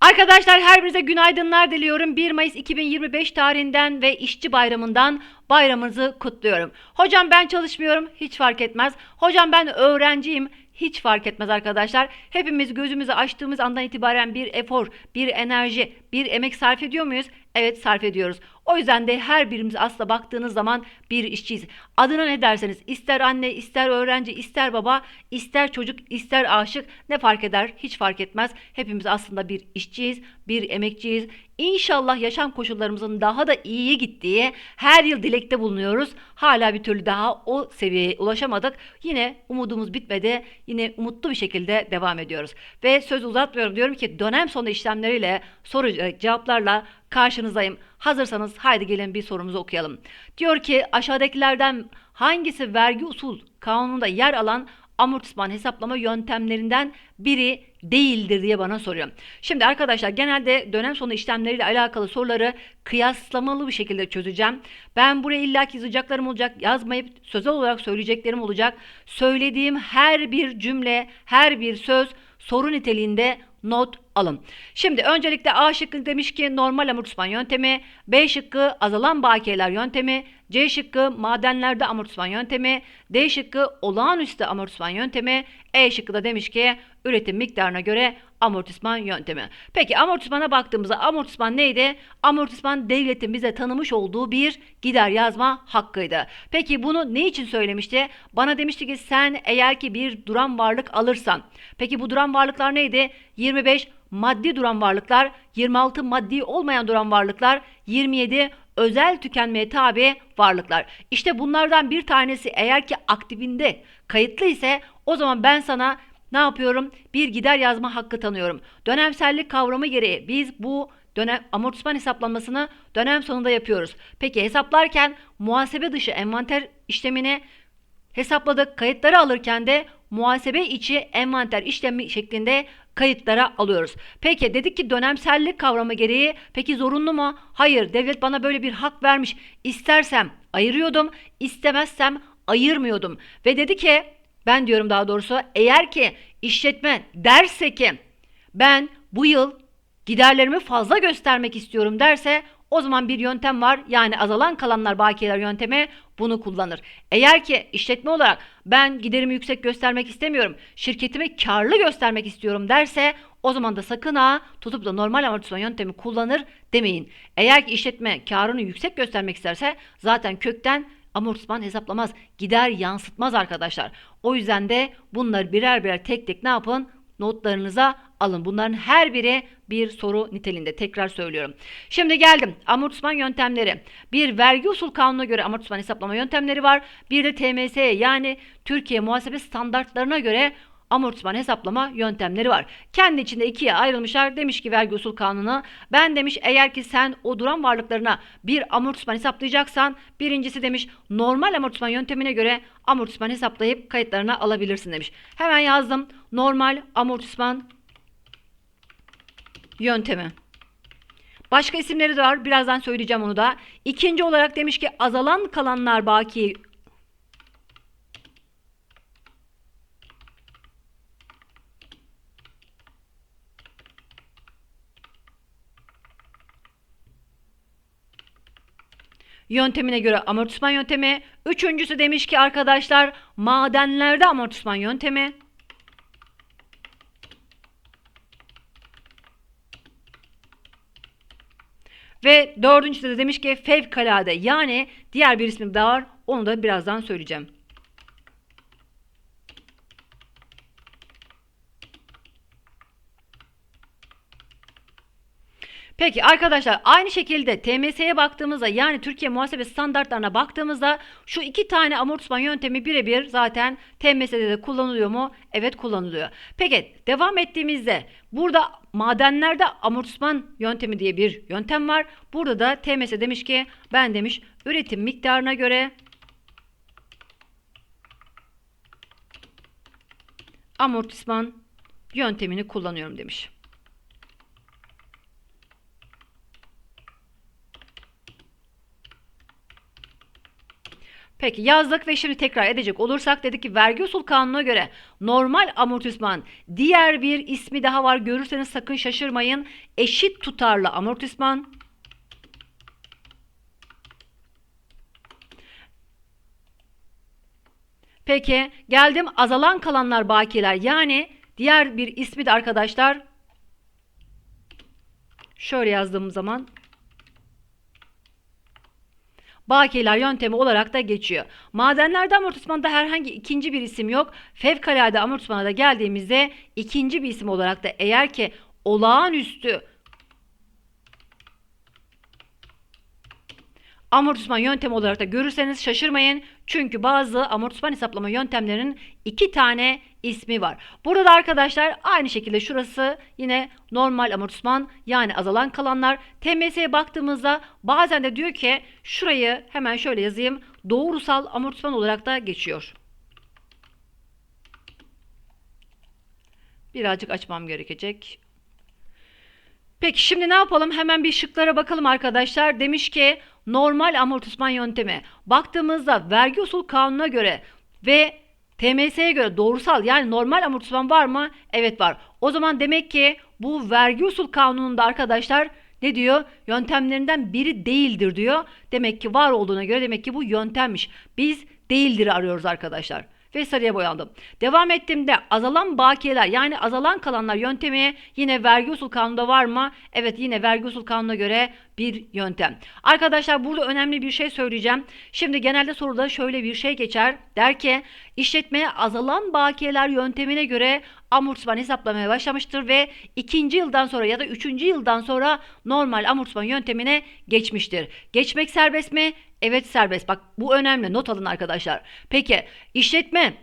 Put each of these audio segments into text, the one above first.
Arkadaşlar her birinize günaydınlar diliyorum. 1 Mayıs 2025 tarihinden ve işçi bayramından bayramınızı kutluyorum. Hocam ben çalışmıyorum hiç fark etmez. Hocam ben öğrenciyim hiç fark etmez arkadaşlar. Hepimiz gözümüzü açtığımız andan itibaren bir efor, bir enerji, bir emek sarf ediyor muyuz? Evet sarf ediyoruz. O yüzden de her birimiz aslında baktığınız zaman bir işçiyiz. Adına ne derseniz ister anne, ister öğrenci, ister baba, ister çocuk, ister aşık ne fark eder? Hiç fark etmez. Hepimiz aslında bir işçiyiz, bir emekçiyiz. İnşallah yaşam koşullarımızın daha da iyiye gittiği her yıl dilekte bulunuyoruz. Hala bir türlü daha o seviyeye ulaşamadık. Yine umudumuz bitmedi. Yine umutlu bir şekilde devam ediyoruz. Ve söz uzatmıyorum diyorum ki dönem sonu işlemleriyle soru e, cevaplarla karşınızdayım. Hazırsanız haydi gelin bir sorumuzu okuyalım. Diyor ki aşağıdakilerden hangisi vergi usul kanununda yer alan amortisman hesaplama yöntemlerinden biri değildir diye bana soruyor. Şimdi arkadaşlar genelde dönem sonu işlemleriyle alakalı soruları kıyaslamalı bir şekilde çözeceğim. Ben buraya illaki yazacaklarım olacak, yazmayıp sözel olarak söyleyeceklerim olacak. Söylediğim her bir cümle, her bir söz soru niteliğinde not alın. Şimdi öncelikle A şıkkı demiş ki normal amortisman yöntemi, B şıkkı azalan bakiyeler yöntemi, C şıkkı madenlerde amortisman yöntemi, D şıkkı olağanüstü amortisman yöntemi, E şıkkı da demiş ki üretim miktarına göre amortisman yöntemi. Peki amortismana baktığımızda amortisman neydi? Amortisman devletin bize tanımış olduğu bir gider yazma hakkıydı. Peki bunu ne için söylemişti? Bana demişti ki sen eğer ki bir duran varlık alırsan. Peki bu duran varlıklar neydi? 25 maddi duran varlıklar, 26 maddi olmayan duran varlıklar, 27 özel tükenmeye tabi varlıklar. İşte bunlardan bir tanesi eğer ki aktifinde kayıtlı ise o zaman ben sana ne yapıyorum? Bir gider yazma hakkı tanıyorum. Dönemsellik kavramı gereği biz bu dönem amortisman hesaplanmasını dönem sonunda yapıyoruz. Peki hesaplarken muhasebe dışı envanter işlemini hesapladık. Kayıtları alırken de muhasebe içi envanter işlemi şeklinde kayıtlara alıyoruz. Peki dedik ki dönemsellik kavramı gereği peki zorunlu mu? Hayır devlet bana böyle bir hak vermiş. İstersem ayırıyordum, istemezsem ayırmıyordum. Ve dedi ki ben diyorum daha doğrusu eğer ki işletme derse ki ben bu yıl giderlerimi fazla göstermek istiyorum derse o zaman bir yöntem var. Yani azalan kalanlar bakiyeler yöntemi bunu kullanır. Eğer ki işletme olarak ben giderimi yüksek göstermek istemiyorum, şirketimi karlı göstermek istiyorum derse o zaman da sakın ha tutup da normal amortisman yöntemi kullanır demeyin. Eğer ki işletme karını yüksek göstermek isterse zaten kökten amortisman hesaplamaz. Gider yansıtmaz arkadaşlar. O yüzden de bunları birer birer tek tek ne yapın? Notlarınıza alın. Bunların her biri bir soru niteliğinde. Tekrar söylüyorum. Şimdi geldim. Amortisman yöntemleri. Bir vergi usul kanununa göre amortisman hesaplama yöntemleri var. Bir de TMS yani Türkiye muhasebe standartlarına göre amortisman hesaplama yöntemleri var. Kendi içinde ikiye ayrılmışlar. Demiş ki vergi usul kanunu ben demiş eğer ki sen o duran varlıklarına bir amortisman hesaplayacaksan birincisi demiş normal amortisman yöntemine göre amortisman hesaplayıp kayıtlarına alabilirsin demiş. Hemen yazdım. Normal amortisman yöntemi. Başka isimleri de var. Birazdan söyleyeceğim onu da. İkinci olarak demiş ki azalan kalanlar baki yöntemine göre amortisman yöntemi. Üçüncüsü demiş ki arkadaşlar madenlerde amortisman yöntemi. Ve dördüncüsü de demiş ki fevkalade yani diğer bir ismi daha var onu da birazdan söyleyeceğim. Peki arkadaşlar aynı şekilde TMS'ye baktığımızda yani Türkiye muhasebe standartlarına baktığımızda şu iki tane amortisman yöntemi birebir zaten TMS'de de kullanılıyor mu? Evet kullanılıyor. Peki devam ettiğimizde burada madenlerde amortisman yöntemi diye bir yöntem var. Burada da TMS demiş ki ben demiş üretim miktarına göre amortisman yöntemini kullanıyorum demiş. Peki yazdık ve şimdi tekrar edecek olursak dedik ki vergi usul kanununa göre normal amortisman diğer bir ismi daha var görürseniz sakın şaşırmayın. Eşit tutarlı amortisman Peki geldim azalan kalanlar bakiler yani diğer bir ismi de arkadaşlar şöyle yazdığım zaman bakiyeler yöntemi olarak da geçiyor. Madenlerde amortismanda herhangi ikinci bir isim yok. Fevkalade amortismana da geldiğimizde ikinci bir isim olarak da eğer ki olağanüstü amortisman yöntemi olarak da görürseniz şaşırmayın. Çünkü bazı amortisman hesaplama yöntemlerinin iki tane ismi var. Burada da arkadaşlar aynı şekilde şurası yine normal amortisman yani azalan kalanlar. TMS'ye baktığımızda bazen de diyor ki şurayı hemen şöyle yazayım. Doğrusal amortisman olarak da geçiyor. Birazcık açmam gerekecek. Peki şimdi ne yapalım? Hemen bir şıklara bakalım arkadaşlar. Demiş ki normal amortisman yöntemi. Baktığımızda vergi usul kanununa göre ve TMS'ye göre doğrusal yani normal amortisman var mı? Evet var. O zaman demek ki bu vergi usul kanununda arkadaşlar ne diyor? Yöntemlerinden biri değildir diyor. Demek ki var olduğuna göre demek ki bu yöntemmiş. Biz değildir arıyoruz arkadaşlar ve sarıya boyandım. Devam ettiğimde azalan bakiyeler yani azalan kalanlar yöntemi yine vergi usul kanununda var mı? Evet yine vergi usul kanununa göre bir yöntem. Arkadaşlar burada önemli bir şey söyleyeceğim. Şimdi genelde soruda şöyle bir şey geçer. Der ki işletmeye azalan bakiyeler yöntemine göre amortisman hesaplamaya başlamıştır ve ikinci yıldan sonra ya da üçüncü yıldan sonra normal amortisman yöntemine geçmiştir. Geçmek serbest mi? Evet serbest. Bak bu önemli. Not alın arkadaşlar. Peki işletme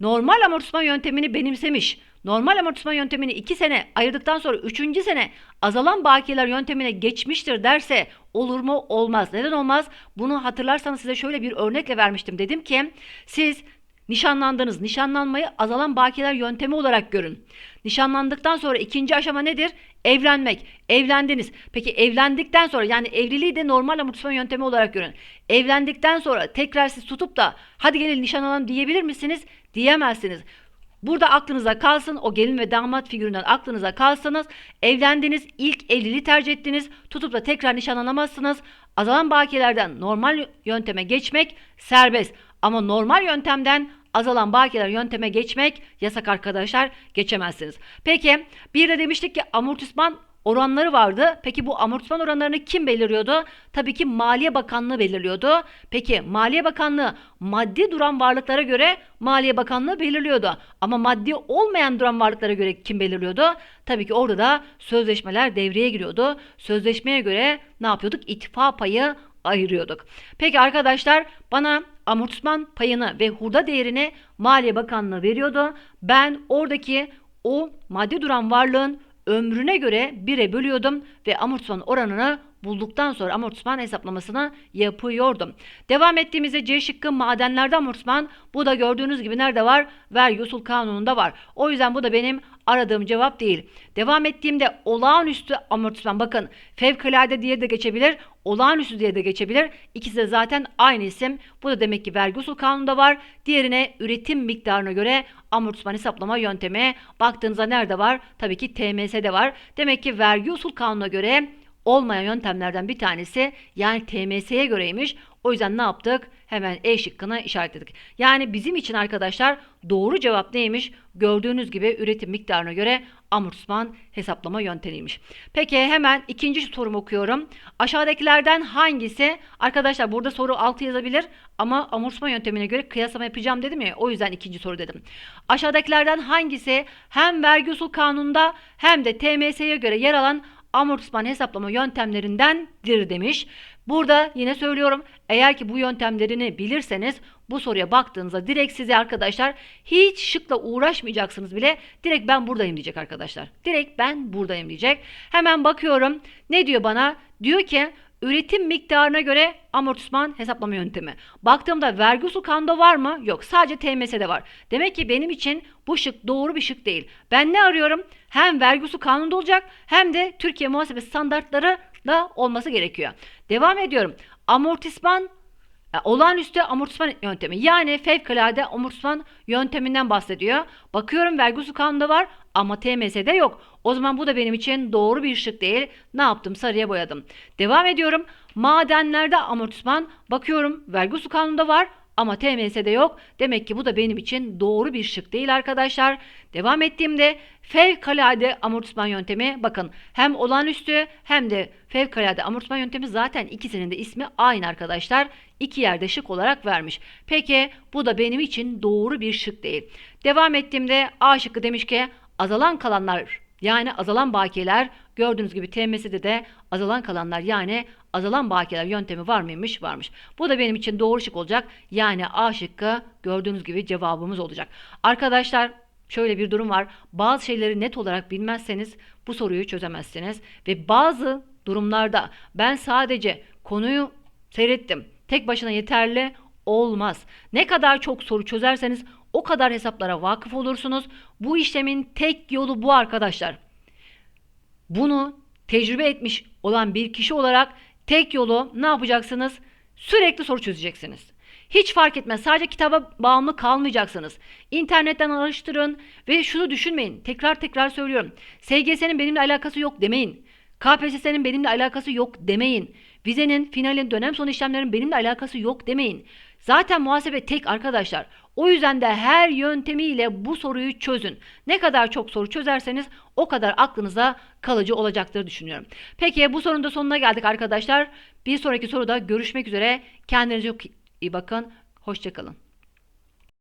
normal amortisman yöntemini benimsemiş. Normal amortisman yöntemini 2 sene ayırdıktan sonra 3. sene azalan bakiyeler yöntemine geçmiştir derse olur mu? Olmaz. Neden olmaz? Bunu hatırlarsanız size şöyle bir örnekle vermiştim. Dedim ki siz Nişanlandınız. Nişanlanmayı azalan bakiyeler yöntemi olarak görün. Nişanlandıktan sonra ikinci aşama nedir? Evlenmek. Evlendiniz. Peki evlendikten sonra yani evliliği de normal amortisman yöntemi olarak görün. Evlendikten sonra tekrar siz tutup da hadi gelin nişanlanalım diyebilir misiniz? Diyemezsiniz. Burada aklınıza kalsın o gelin ve damat figüründen aklınıza kalsınız. Evlendiniz, ilk evliliği tercih ettiniz. Tutup da tekrar nişanlanamazsınız. Azalan bakiyelerden normal yönteme geçmek serbest. Ama normal yöntemden azalan bakiyeler yönteme geçmek yasak arkadaşlar. Geçemezsiniz. Peki bir de demiştik ki amortisman oranları vardı. Peki bu amortisman oranlarını kim belirliyordu? Tabii ki Maliye Bakanlığı belirliyordu. Peki Maliye Bakanlığı maddi duran varlıklara göre Maliye Bakanlığı belirliyordu. Ama maddi olmayan duran varlıklara göre kim belirliyordu? Tabii ki orada da sözleşmeler devreye giriyordu. Sözleşmeye göre ne yapıyorduk? İttifa payı ayırıyorduk. Peki arkadaşlar bana amortisman payını ve hurda değerini Maliye Bakanlığı veriyordu. Ben oradaki o maddi duran varlığın ömrüne göre 1'e bölüyordum ve amortisman oranını bulduktan sonra amortisman hesaplamasını yapıyordum. Devam ettiğimizde C şıkkı madenlerde amortisman. Bu da gördüğünüz gibi nerede var? Vergi usul kanununda var. O yüzden bu da benim aradığım cevap değil. Devam ettiğimde olağanüstü amortisman bakın fevkalade diye de geçebilir, olağanüstü diye de geçebilir. İkisi de zaten aynı isim. Bu da demek ki vergi usul kanununda var. Diğerine üretim miktarına göre amortisman hesaplama yöntemi. Baktığınızda nerede var? Tabii ki TMS'de var. Demek ki vergi usul kanununa göre olmayan yöntemlerden bir tanesi yani TMS'ye göreymiş. O yüzden ne yaptık? Hemen E şıkkını işaretledik. Yani bizim için arkadaşlar doğru cevap neymiş? Gördüğünüz gibi üretim miktarına göre amortisman hesaplama yöntemiymiş. Peki hemen ikinci sorumu okuyorum. Aşağıdakilerden hangisi? Arkadaşlar burada soru 6 yazabilir ama amortisman yöntemine göre kıyaslama yapacağım dedim ya. O yüzden ikinci soru dedim. Aşağıdakilerden hangisi hem vergi usul kanununda hem de TMS'ye göre yer alan amortisman hesaplama yöntemlerindendir demiş. Burada yine söylüyorum eğer ki bu yöntemlerini bilirseniz bu soruya baktığınızda direkt size arkadaşlar hiç şıkla uğraşmayacaksınız bile. Direkt ben buradayım diyecek arkadaşlar. Direkt ben buradayım diyecek. Hemen bakıyorum. Ne diyor bana? Diyor ki üretim miktarına göre amortisman hesaplama yöntemi. Baktığımda vergi usul kanunda var mı? Yok. Sadece TMS'de var. Demek ki benim için bu şık doğru bir şık değil. Ben ne arıyorum? Hem vergi usul kanunda olacak hem de Türkiye muhasebe standartları da olması gerekiyor. Devam ediyorum. Amortisman Olağanüstü amortisman yöntemi yani fevkalade amortisman yönteminden bahsediyor. Bakıyorum vergi usul kanunda var ama TMS'de yok. O zaman bu da benim için doğru bir şık değil. Ne yaptım? Sarıya boyadım. Devam ediyorum. Madenlerde amortisman bakıyorum vergi usul kanunda var ama TMS'de yok. Demek ki bu da benim için doğru bir şık değil arkadaşlar. Devam ettiğimde fevkalade amortisman yöntemi bakın hem olağanüstü hem de fevkalade amortisman yöntemi zaten ikisinin de ismi aynı arkadaşlar. İki yerde şık olarak vermiş. Peki bu da benim için doğru bir şık değil. Devam ettiğimde A şıkkı demiş ki azalan kalanlar yani azalan bakiyeler gördüğünüz gibi TMS'de de azalan kalanlar yani azalan bakiyeler yöntemi var mıymış? Varmış. Bu da benim için doğru şık olacak. Yani A şıkkı gördüğünüz gibi cevabımız olacak. Arkadaşlar şöyle bir durum var. Bazı şeyleri net olarak bilmezseniz bu soruyu çözemezsiniz. Ve bazı durumlarda ben sadece konuyu seyrettim. Tek başına yeterli olmaz. Ne kadar çok soru çözerseniz o kadar hesaplara vakıf olursunuz. Bu işlemin tek yolu bu arkadaşlar. Bunu tecrübe etmiş olan bir kişi olarak tek yolu ne yapacaksınız? Sürekli soru çözeceksiniz. Hiç fark etmez. Sadece kitaba bağımlı kalmayacaksınız. İnternetten araştırın ve şunu düşünmeyin. Tekrar tekrar söylüyorum. SGS'nin benimle alakası yok demeyin. KPSS'nin benimle alakası yok demeyin. Vizenin, finalin, dönem sonu işlemlerin benimle alakası yok demeyin. Zaten muhasebe tek arkadaşlar. O yüzden de her yöntemiyle bu soruyu çözün. Ne kadar çok soru çözerseniz o kadar aklınıza kalıcı olacaktır düşünüyorum. Peki bu sorunun da sonuna geldik arkadaşlar. Bir sonraki soruda görüşmek üzere. Kendinize çok iyi bakın. Hoşçakalın.